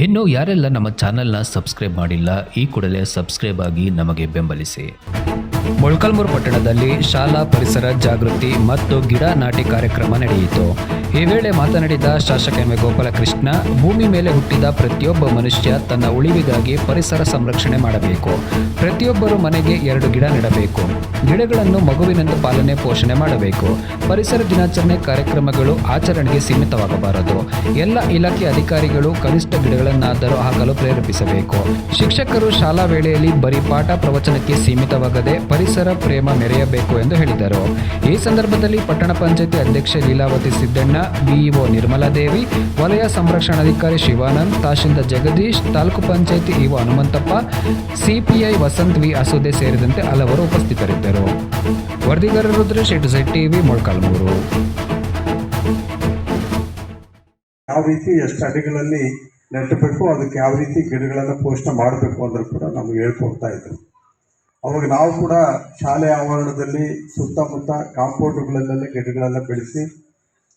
ಇನ್ನು ಯಾರೆಲ್ಲ ನಮ್ಮ ಚಾನೆಲ್ನ ಸಬ್ಸ್ಕ್ರೈಬ್ ಮಾಡಿಲ್ಲ, ಈ ಕೂಡಲೇ ಸಬ್ಸ್ಕ್ರೈಬ್ ಆಗಿ ನಮಗೆ ಬೆಂಬಲಿಸಿ. ಮೊಳಕಲ್ಮೂರು ಪಟ್ಟಣದಲ್ಲಿ ಶಾಲಾ ಪರಿಸರ ಜಾಗೃತಿ ಮತ್ತು ಗಿಡ ನಾಟಿ ಕಾರ್ಯಕ್ರಮ ನಡೆಯಿತು. ಈ ವೇಳೆ ಮಾತನಾಡಿದ ಶಾಸಕ ಎಂ ಗೋಪಾಲಕೃಷ್ಣ, ಭೂಮಿ ಮೇಲೆ ಹುಟ್ಟಿದ ಪ್ರತಿಯೊಬ್ಬ ಮನುಷ್ಯ ತನ್ನ ಉಳಿವಿಗಾಗಿ ಪರಿಸರ ಸಂರಕ್ಷಣೆ ಮಾಡಬೇಕು. ಪ್ರತಿಯೊಬ್ಬರು ಮನೆಗೆ ಎರಡು ಗಿಡ ನೆಡಬೇಕು. ಗಿಡಗಳನ್ನು ಮಗುವಿನಂತೆ ಪಾಲನೆ ಪೋಷಣೆ ಮಾಡಬೇಕು. ಪರಿಸರ ದಿನಾಚರಣೆ ಕಾರ್ಯಕ್ರಮಗಳು ಆಚರಣೆಗೆ ಸೀಮಿತವಾಗಬಾರದು. ಎಲ್ಲ ಇಲಾಖೆ ಅಧಿಕಾರಿಗಳು ಕನಿಷ್ಠ ಗಿಡಗಳನ್ನಾದರೂ ಹಾಕಲು ಪ್ರೇರೇಪಿಸಬೇಕು. ಶಿಕ್ಷಕರು ಶಾಲಾ ವೇಳೆಯಲ್ಲಿ ಬರೀ ಪಾಠ ಪ್ರವಚನಕ್ಕೆ ಸೀಮಿತವಾಗದೆ ಪರಿಸರ ಪ್ರೇಮ ಮೆರೆಯಬೇಕು ಎಂದು ಹೇಳಿದರು. ಈ ಸಂದರ್ಭದಲ್ಲಿ ಪಟ್ಟಣ ಪಂಚಾಯತಿ ಅಧ್ಯಕ್ಷೆ ಲೀಲಾವತಿ ಸಿದ್ದಣ್ಣ ಬಿಇಒ ನಿರ್ಮಲಾದೇವಿ ವಲಯ ಸಂರಕ್ಷಣಾಧಿಕಾರಿ ಶಿವಾನಂದ್, ತಹಶೀಲ್ದಾರ್ ಜಗದೀಶ್, ತಾಲೂಕು ಪಂಚಾಯತಿ EO Hanumanthappa, CPI Vasanth V Asode ಸೇರಿದಂತೆ ಹಲವರು ಉಪಸ್ಥಿತರಿದ್ದರು. ವರದಿಗಾರ ರುದ್ರೇಶ್ ಇಟ್ ಝೆಡ್ ಟಿವಿ, ಮೊಳಕಾಲ್ಮೂರು. ಯಾವ ರೀತಿ ಎಷ್ಟು ಅಡಿಗಳಲ್ಲಿ ನೆಟ್ಟಬೇಕು ಅದಕ್ಕೆ ಯಾವ ರೀತಿ ಗಿಡಗಳನ್ನು ಪೋಷಣೆ ಮಾಡಬೇಕು ಅಂದ್ರೆ ಕೂಡ ನಮಗೆ ಹೇಳ್ಕೊಡ್ತಾ ಇದ್ರು. ಅವಾಗ ನಾವು ಕೂಡ ಶಾಲೆ ಆವರಣದಲ್ಲಿ ಸುತ್ತಮುತ್ತ ಕಾಂಪೌಂಡ್ಗಳಲ್ಲೆಲ್ಲ ಗಿಡಗಳೆಲ್ಲ ಬೆಳೆಸಿ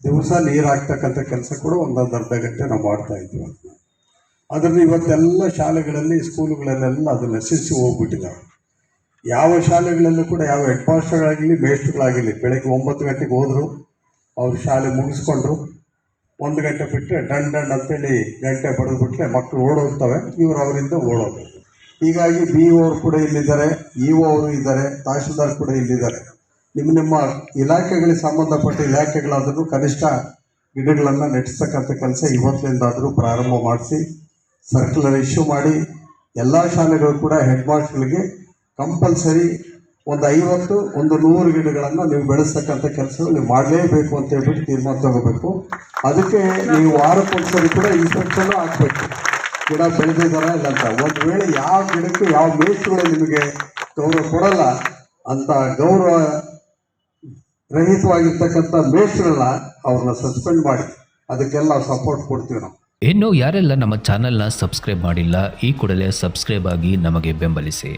ದಿವಸ ನೀರು ಹಾಕ್ತಕ್ಕಂಥ ಕೆಲಸ ಕೂಡ ಒಂದೊಂದು ಅರ್ಧ ಗಂಟೆ ನಾವು ಮಾಡ್ತಾ ಇದ್ವಿ. ಅದನ್ನ ಅದರಲ್ಲಿ ಇವತ್ತೆಲ್ಲ ಶಾಲೆಗಳಲ್ಲಿ, ಸ್ಕೂಲುಗಳಲ್ಲೆಲ್ಲ ಅದು ನಶಿಸಿ ಹೋಗ್ಬಿಟ್ಟಿದ್ದಾವೆ ಯಾವ ಶಾಲೆಗಳಲ್ಲೂ ಕೂಡ ಯಾವ ಹೆಡ್ ಮಾಸ್ಟರ್ಗಳಾಗಲಿ ಮೇಸ್ಟ್ರುಗಳಾಗಲಿ ಬೆಳಗ್ಗೆ ಒಂಬತ್ತು ಗಂಟೆಗೆ ಹೋದ್ರು, ಅವರು ಶಾಲೆ ಮುಗಿಸ್ಕೊಂಡ್ರು. ಒಂದು ಗಂಟೆ ಬಿಟ್ಟರೆ ಡಂಡ್ ಡಂಡ್ ಅಂತೇಳಿ ಗಂಟೆ ಬಡಿದು ಬಿಟ್ರೆ ಮಕ್ಕಳು ಓಡೋಗ್ತವೆ, ಇವರು ಅವರಿಂದ ಓಡೋದು ಹೀಗಾಗಿ ಬಿ ಅವರು ಕೂಡ ಇಲ್ಲಿದ್ದಾರೆ, ಇ ಓ ಅವರು ಇದ್ದಾರೆ, ತಹಶೀಲ್ದಾರ್ ಕೂಡ ಇಲ್ಲಿದ್ದಾರೆ. ನಿಮ್ಮ ನಿಮ್ಮ ಇಲಾಖೆಗಳಿಗೆ ಸಂಬಂಧಪಟ್ಟ ಇಲಾಖೆಗಳಾದರೂ ಕನಿಷ್ಠ ಗಿಡಗಳನ್ನು ನೆಟ್ಟಿಸ್ತಕ್ಕಂಥ ಕೆಲಸ ಇವತ್ತಿನಿಂದಾದರೂ ಪ್ರಾರಂಭ ಮಾಡಿಸಿ ಸರ್ಕ್ಯುಲರ್ ಇಶ್ಯೂ ಮಾಡಿ, ಎಲ್ಲ ಶಾಲೆಗಳು ಕೂಡ ಹೆಡ್ ಮಾಸ್ಟರ್ಗಳಿಗೆ ಕಂಪಲ್ಸರಿ ಒಂದು ಐವತ್ತು, ಒಂದು ನೂರು ಗಿಡಗಳನ್ನು ನೀವು ಬೆಳೆಸ್ತಕ್ಕಂಥ ಕೆಲಸ ನೀವು ಮಾಡಲೇಬೇಕು ಅಂತ ಹೇಳ್ಬಿಟ್ಟು ತೀರ್ಮಾನ ತಗೋಬೇಕು. ಅದಕ್ಕೆ ನೀವು ವಾರಕ್ಕೊಂದ್ಸರಿ ಕೂಡ ಇನ್ಸ್ಪೆಕ್ಷನ್ ಹಾಕ್ಬೇಕು. ಗಿಡ ಬೆಳೆದಿದ್ದಾರಾ ಇಲ್ಲ ಅಂತ. ಒಂದು ವೇಳೆ ಯಾವ ಗಿಡಕ್ಕೂ ಯಾವ ಮೇಸ್ಟ್ರುಗಳು ನಿಮಗೆ ಗೌರವ ಕೊಡಲ್ಲ, ಅಂತ ಗೌರವ ರಹಿತವಾಗಿರ್ತಕ್ಕಂಥ ಮೇಸ್ಟ್ರೆಲ್ಲ ಅವ್ರನ್ನ ಸಸ್ಪೆಂಡ್ ಮಾಡಿ, ಅದಕ್ಕೆಲ್ಲ ಸಪೋರ್ಟ್ ಕೊಡ್ತೀವಿ ನಾವು. ಇನ್ನು ಯಾರೆಲ್ಲ ನಮ್ಮ ಚಾನೆಲ್ನ ಸಬ್ಸ್ಕ್ರೈಬ್ ಮಾಡಿಲ್ಲ, ಈ ಕೂಡಲೇ ಸಬ್ಸ್ಕ್ರೈಬ್ ಆಗಿ ನಮಗೆ ಬೆಂಬಲಿಸಿ.